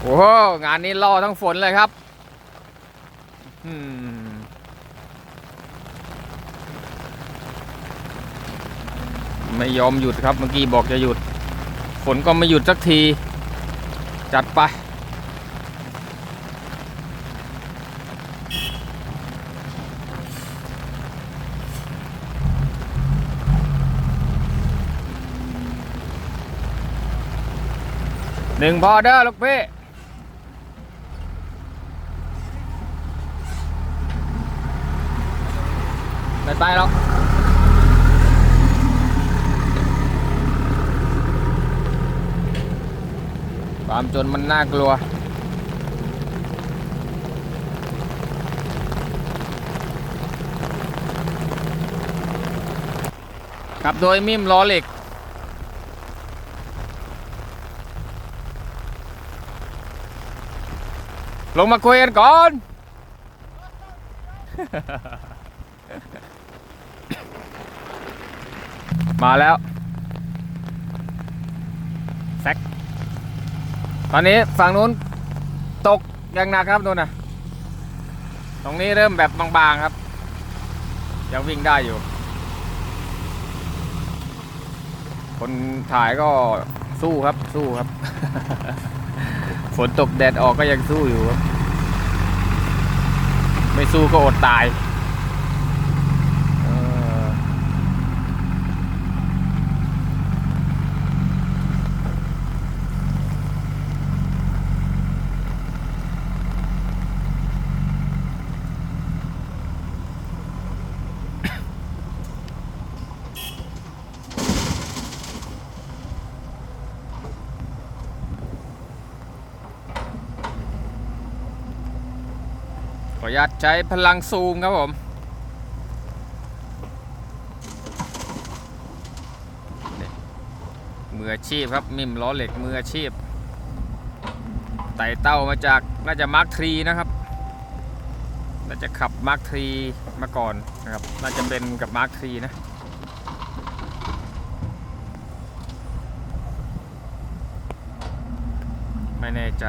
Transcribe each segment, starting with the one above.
โอ้โหงานนี้ล่อทั้งฝนเลยครับไม่ยอมหยุดครับเมื่อกี้บอกจะหยุด ฝนก็ไม่หยุดสักที จัดไป หนึ่งพอเด้อลูกพี่ ไม่ไปหรอกความจนมันน่ากลัว ขับโดยมิมล้อเหล็กลงมาคุยกันก่อน มาแล้วแซกตอนนี้ฝั่งนู้นตกอย่างหนักครับนู้นนะตรงนี้เริ่มแบบบางๆครับ ยังวิ่งได้อยู่ คนถ่ายก็สู้ครับสู้ครับ ฝนตกแดดออกก็ยังสู้อยู่ครับ ไม่สู้ก็อดตาย ออนุญาตใช้พลังซูมครับผม มืออาชีพครับมิมล้อเหล็กมืออาชีพ ไต่เต้ามาจากน่าจะมาร์คทรีนะครับน่าจะขับมาร์คทรีมาก่อนนะครับ น่าจะเป็นกับมาร์คทรีนะไม่แน่ใจ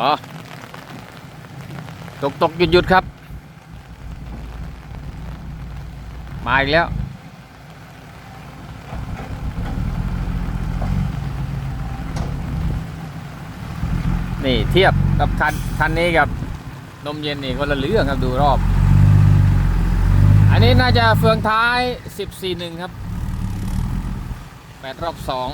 อ๋อ ตกตกหยุดหยุดครับ มาอีกแล้ว นี่เทียบกับคันคันนี้กับนมเย็นนี่คนละเรื่องครับดูรอบ อันนี้น่าจะเฟืองท้าย 14.1 ครับแปดรอบสอง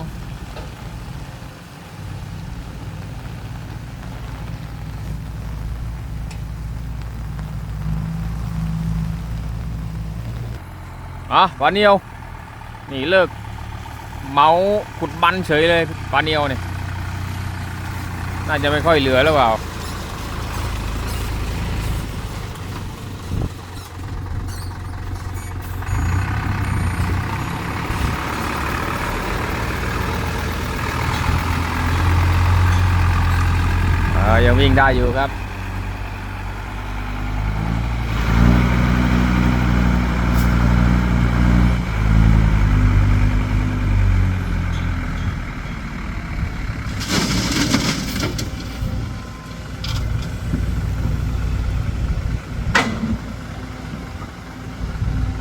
อะปลาเนียวนี่เลิก เมาขุดบันเฉยเลยปลาเนียวเนี่ยน่าจะไม่ค่อยเหลือแล้วเปล่ายังวิ่งได้อยู่ครับ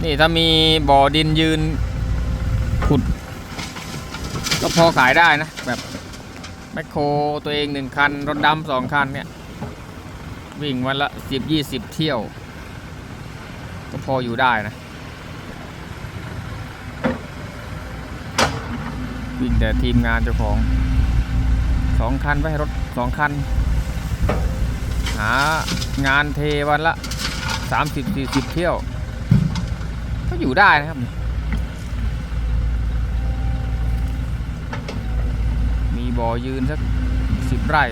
นี่ถ้ามีบ่อดินยืนขุด ก็พอขายได้นะ แบบแมคโครตัวเองหนึ่งคัน รถดำสองคันเนี่ย วิ่งวันละสิบยี่สิบเที่ยว ก็พออยู่ได้นะ วิ่งแต่ทีมงานเจ้าของสองคันไว้รถสองคัน หางานเทวันละสามสิบสี่สิบเที่ยว ก็อยู่ได้นะครับ มีบ่อยืนสักสิบไร่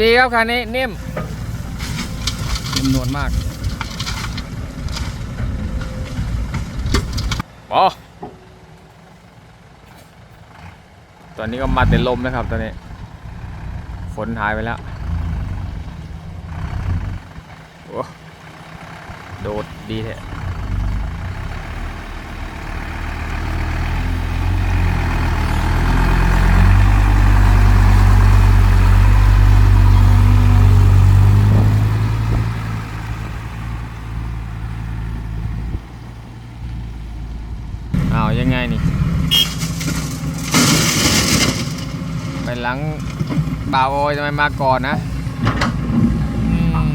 ดีครับคันนี้นิ่มนิ่มนวลมากโอ้ตอนนี้ก็มาแต่ลมนะครับตอนนี้ ฝนหายไปแล้วโอ้โดดดีแท้อ้าวยังไงนี่ ไปห ลังบ่าวโอยทำไมมาก่อนนะอืม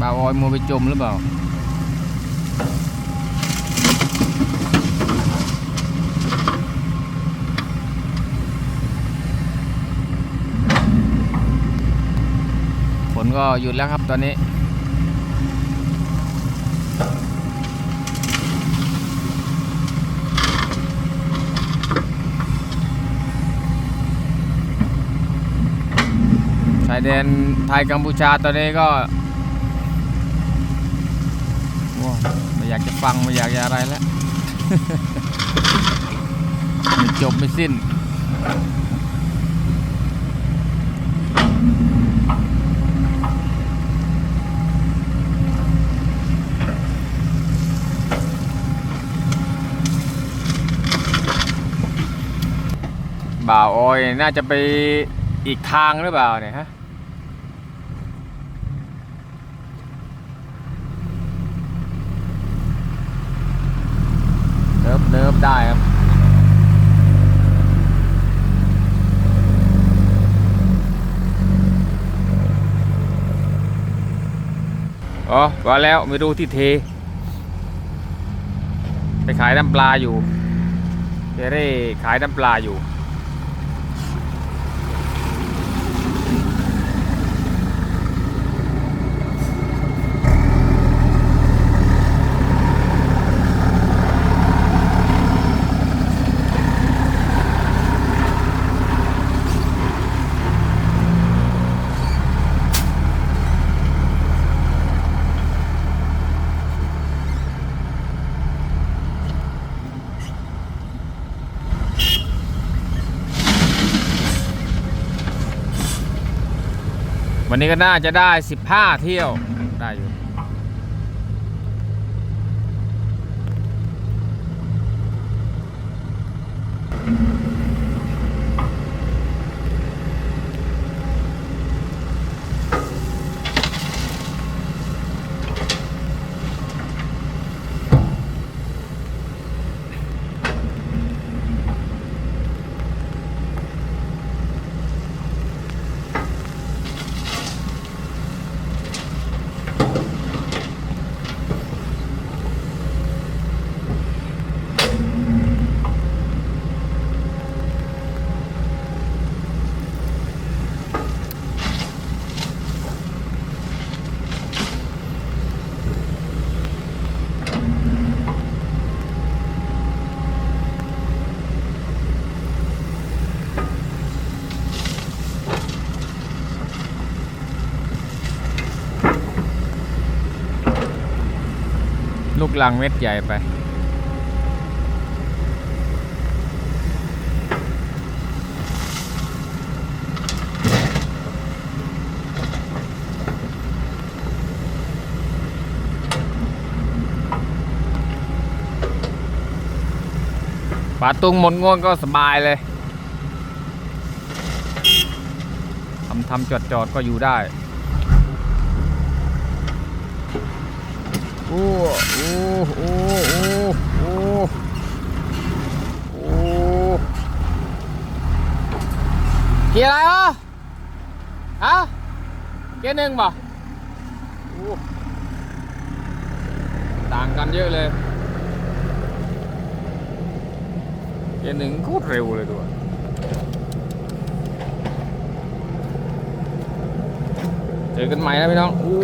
บ่าวโอยมัวไปจมหรือเปล่าฝนก็หยุดแล้วครับตอนนี้ แดนไทยกัมพูชาตอนนี้ก็ว้าไม่อยากจะฟังไม่อยากจะอะไรแล้วไม่จบไม่สิ้นบ่าวออยน่าจะไปอีกทางหรือเปล่าเนี่ยฮะ เนิบเนิบ ได้ครับอ๋อว่าแล้วไม่รู้ที่เท ไปขายน้ำปลาอยู่เจเร่ขายน้ำปลาอยู่ วันนี้ก็น่าจะได้ 15 เที่ยวได้อยู่ ลูกลังเม็ดใหญ่ไป ป่าตุงหมดง่วงก็สบายเลยทำทำจอดจอดๆก็อยู่ได้ โอ้โอ้โอ้โอ้โอ้โอ้เกียร์อะไรวะฮะเกียร์หนึ่งป่ะต่างกันเยอะเลยเกียร์หนึ่งโคตรเร็วเลยตัวยเจอกันใหม่นะพี่น้องอู้